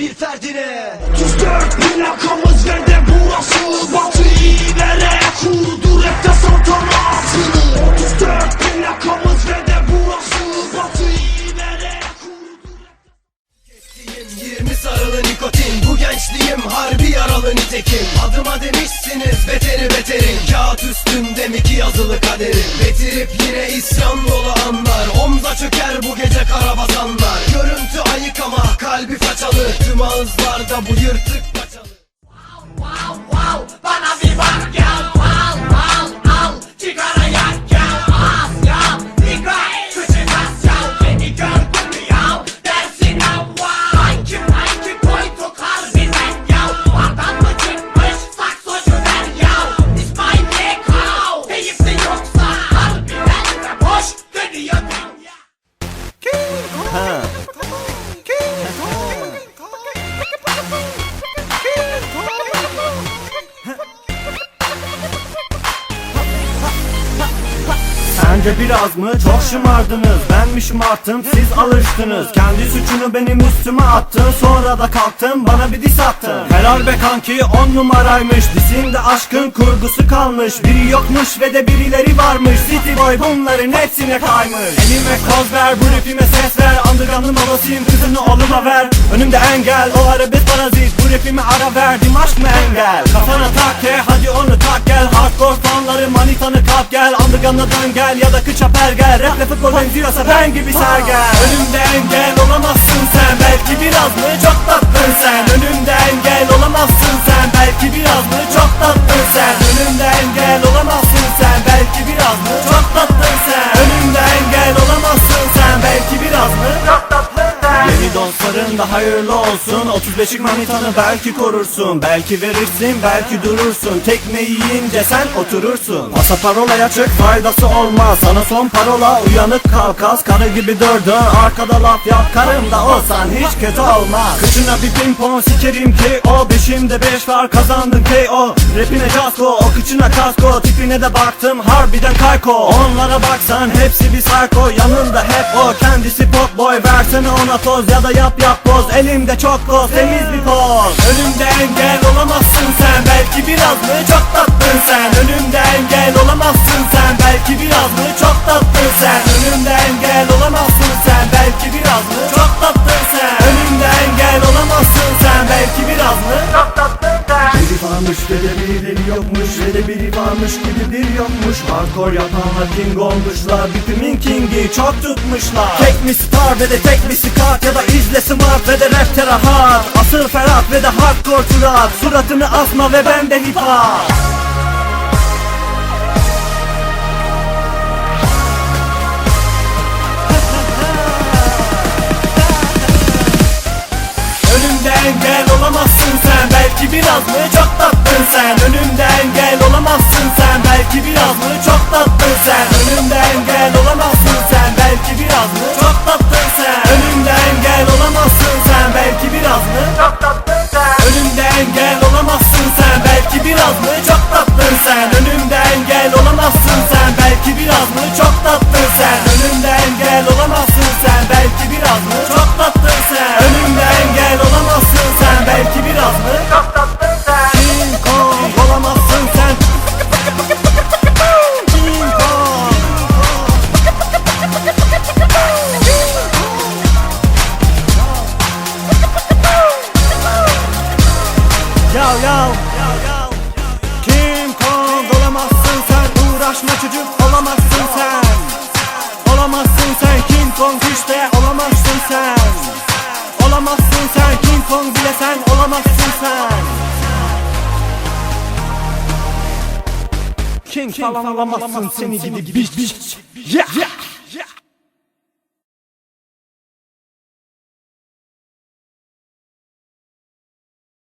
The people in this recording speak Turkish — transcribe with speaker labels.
Speaker 1: bir ferdine.
Speaker 2: 34 plakamız ve de burası Batı iğnere kurdu rapte saltanatını 34 plakamız ve de burası Batı iğnere kurdu
Speaker 1: 20 sarılı nikotin. Bu gençliğim harbi yaralı nitekim. Adıma demişsiniz beteri beterin Kağıt üstünde mi ki yazılı kaderim? Betirip yine isyan dolu anlar. Omza çöker bu gece karabasanlar kalbi façalı Tüm ağızlarda bu yırtık paçalı
Speaker 3: Bana bir bak gel al al al. Sigara yak gel al ya Dikkat küçük az ya. Beni gördün mü ya? Dersin ha wow. Hangi hangi boyutu harbiden ya. Oradan mı çıkmış? Saksocu ver ya. İsmail Yekao Keyifli yoksa harbiden de boş dönüyor. Dünya
Speaker 4: Sence biraz mı? Çok şımardınız. Ben mi şımarttım? Siz alıştınız. Kendi suçunu benim üstüme attın. Sonra da kalktın bana bir diss attın. Helal be kanki on numaraymış. Disinde aşkın kurgusu kalmış. Biri yokmuş ve de birileri varmış. City boy bunların hepsine kaymış. Elime koz ver bu rapime ses ver. Underground'ın babasıyım kızını oğluma ver. Önümde engel o arabesk parazit. Bu rapime ara verdim aşk mı engel? Kafana tak ke hadi onu tak gel. Hardcore fanları manitanı kap gel. Underground'a dön gel. ya da kıça per gel Raple futbol benziyorsa ben gibi sergel Önümde engel olamazsın sen Belki biraz mı çok tatlın sen Önümde engel hayırlı olsun. 35'lik manitanı belki korursun. Belki verirsin belki durursun. Tekmeyi yiyince sen oturursun. Pasa parolaya çık faydası olmaz. Sana son parola uyanık kalkas Karı gibi dördün arkada laf yap. Karım da olsan hiç kötü olmaz. Kıçına bir pimpon sikerim ki o. Beşimde beş var kazandın KO Rapine kasko o kıçına kasko. Tipine de baktım harbiden kayko. Onlara baksan hepsi bir psycho. Yanında hep o. Kendisi pop boy Versene ona toz ya da yap yap poz Elimde çok koz temiz bir poz Önümde engel olamazsın sen Belki biraz mı çok tatlın sen? Önümde engel olamazsın sen Belki biraz mı çok tatlın varmış ve de birileri yokmuş Ve de biri varmış gibi bir yokmuş. Hardcore yapanlar king olmuşlar Bitimin kingi çok tutmuşlar. Tek mi star ve de tek mi skat Ya da izle smart ve de rap rahat Asıl Ferhat ve de hardcore surat Suratını asma ve ben de hip hop. Engel olamazsın sen Belki biraz mı tatlın sen. Önümde engel olamazsın sen. Belki biraz mı çok tatlın sen? Önümde engel olamazsın sen. Belki biraz mı çok tatlın sen? Önümde engel olamazsın sen. Belki biraz mı çok tatlın sen? Önümde engel olamazsın sen. Belki biraz mı çok tatlın sen? Önümde engel olamazsın sen. Belki biraz mı çok tatlın Uğraşma çocuk olamazsın sen. Olamazsın sen King Kong işte olamazsın sen. Olamazsın sen King Kong bile sen olamazsın sen. King, falan olamazsın seni gidi biç. biç. Yeah